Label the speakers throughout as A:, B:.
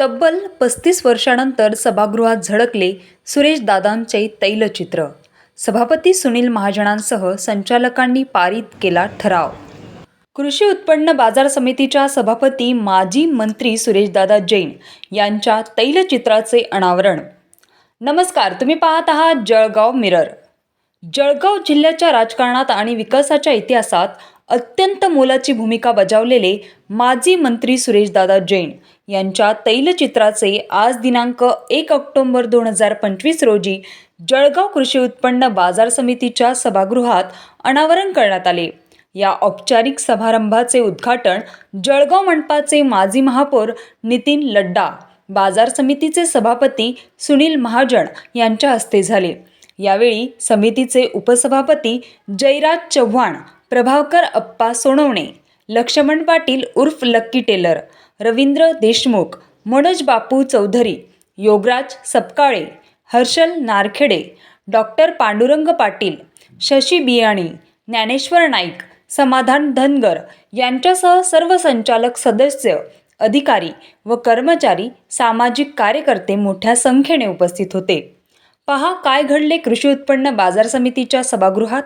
A: तब्बल पस्तीस वर्षानंतर सभागृहात झळकले सुरेश दादांचे तैलचित्र. सभापती सुनील महाजनांसह संचालकांनी पारित केला ठराव. कृषी उत्पन्न बाजार समितीच्या सभापती माजी मंत्री सुरेशदादा जैन यांच्या तैलचित्राचे अनावरण. नमस्कार तुम्ही पाहत आहात जळगाव मिरर. जळगाव जिल्ह्याच्या राजकारणात आणि विकासाच्या इतिहासात अत्यंत मोलाची भूमिका बजावलेले माजी मंत्री सुरेशदादा जैन यांच्या तैलचित्राचे आज दिनांक एक ऑक्टोंबर दोन हजार पंचवीस रोजी जळगाव कृषी उत्पन्न बाजार समितीच्या सभागृहात अनावरण करण्यात आले. या औपचारिक समारंभाचे उद्घाटन जळगाव मंडपाचे माजी महापौर नितीन लड्डा बाजार समितीचे सभापती सुनील महाजन यांच्या हस्ते झाले. यावेळी समितीचे उपसभापती जयराज चव्हाण प्रभावकर अप्पा सोनवणे लक्ष्मण पाटील उर्फ Lucky Tailor Ravindra Deshmukh Manoj Bapu Chaudhari Yograj Sapkale Harshal Narkhede doctor Pandurang Patil Shashi Biyani Dnyaneshwar Naik Samadhan Dhangar यांच्यासह सर्व संचालक सदस्य अधिकारी व कर्मचारी सामाजिक कार्यकर्ते मोठ्या संख्येने उपस्थित होते. पहा काय घडले कृषी उत्पन्न बाजार समितीच्या सभागृहात.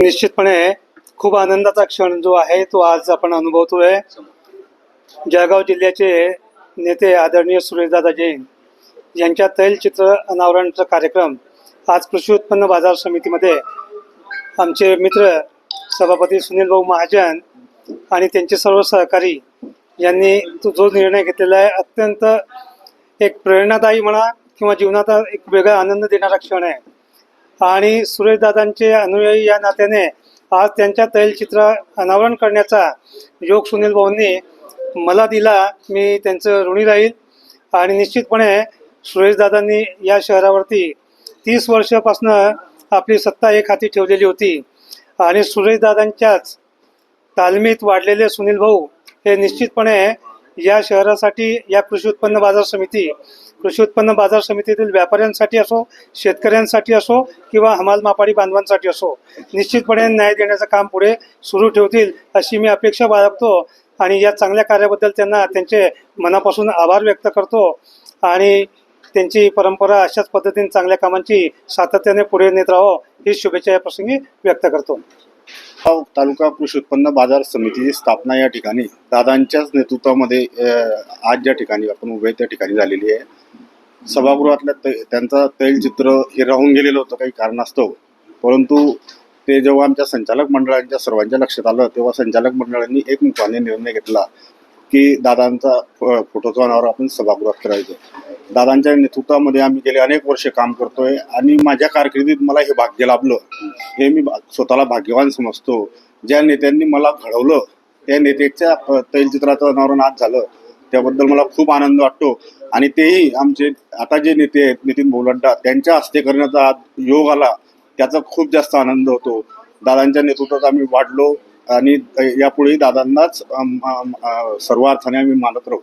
B: निश्चितपणे खूप आनंदाचा क्षण जो आहे तो आज आपण अनुभवतोय. जळगाव जिल्ह्याचे नेते आदरणीय सुरेशदादा जैन यांच्या तैलचित्र अनावरणचा कार्यक्रम आज कृषी उत्पन्न बाजार समितीमध्ये आमचे मित्र सभापती सुनील भाऊ महाजन आणि त्यांचे सर्व सहकारी यांनी तो जो निर्णय घेतलेला आहे अत्यंत एक प्रेरणादायी म्हणा किंवा जीवनाचा एक वेगळा आनंद देणारा क्षण आहे. आणि सुरेशदादांचे अनुयायी या नात्याने आज त्यांच्या तैलचित्र अनावरण करण्याचा योग सुनील भाऊंनी मला दिला. मी त्यांचं ऋणी राहील. आणि निश्चितपणे सुरेशदादांनी या शहरावरती तीस वर्षापासनं आपली सत्ता एक हाती ठेवलेली होती. आणि सुरेशदादांच्याच तालमीत वाढलेले सुनील भाऊ हे निश्चितपणे या शहरासाठी या कृषी उत्पन्न बाजार समिती कृषी उत्पन्न बाजार समितीतील व्यापाऱ्यांसाठी असो शेतकऱ्यांसाठी असो किंवा हमाल मापाडी बांधवांसाठी असो निश्चितपणे न्याय देण्याचं काम पुढे सुरू ठेवतील अशी मी अपेक्षा बाळगतो आणि या चांगल्या कार्याबद्दल त्यांना त्यांचे मनापासून आभार व्यक्त करतो आणि त्यांची परंपरा अशाच पद्धतीने चांगल्या कामांची सातत्याने पुढे नेत राहो ही शुभेच्छा या प्रसंगी व्यक्त करतो.
C: तालुका कृषी उत्पन्न बाजार समितीची स्थापना या ठिकाणी दादांच्याच नेतृत्वामध्ये आज ज्या ठिकाणी आपण उभे त्या ठिकाणी झालेली आहे. सभागृहातल्या तै त्यांचं तैलचित्र हे राहून गेलेलं होतं काही कारणास्तव. परंतु ते जेव्हा आमच्या संचालक मंडळांच्या सर्वांच्या लक्षात आलं तेव्हा संचालक मंडळांनी एकमुखाने निर्णय घेतला की दादांचा फ- फोटोचा अनावर आपण सभागृहात करायचं. दादांच्या नेतृत्वामध्ये आम्ही गेले अनेक वर्षे काम करतोय आणि माझ्या कारकिर्दीत मला हे भाग्य लाभलं. हे मी स्वतःला भाग्यवान समजतो. ज्या नेत्यांनी मला घडवलं त्या नेत्याच्या तैलचित्राचं अनावरण आज झालं त्याबद्दल मला खूप आनंद वाटतो. आणि तेही आमचे आता जे नेते आहेत नितीन भोलंडा त्यांच्या हस्ते करण्याचा आज योग आला त्याचा खूप जास्त आनंद होतो. दादांच्या नेतृत्वात आम्ही वाढलो आणि यापुढेही दादांनाच सर्व अर्थाने आम्ही मानत राहू.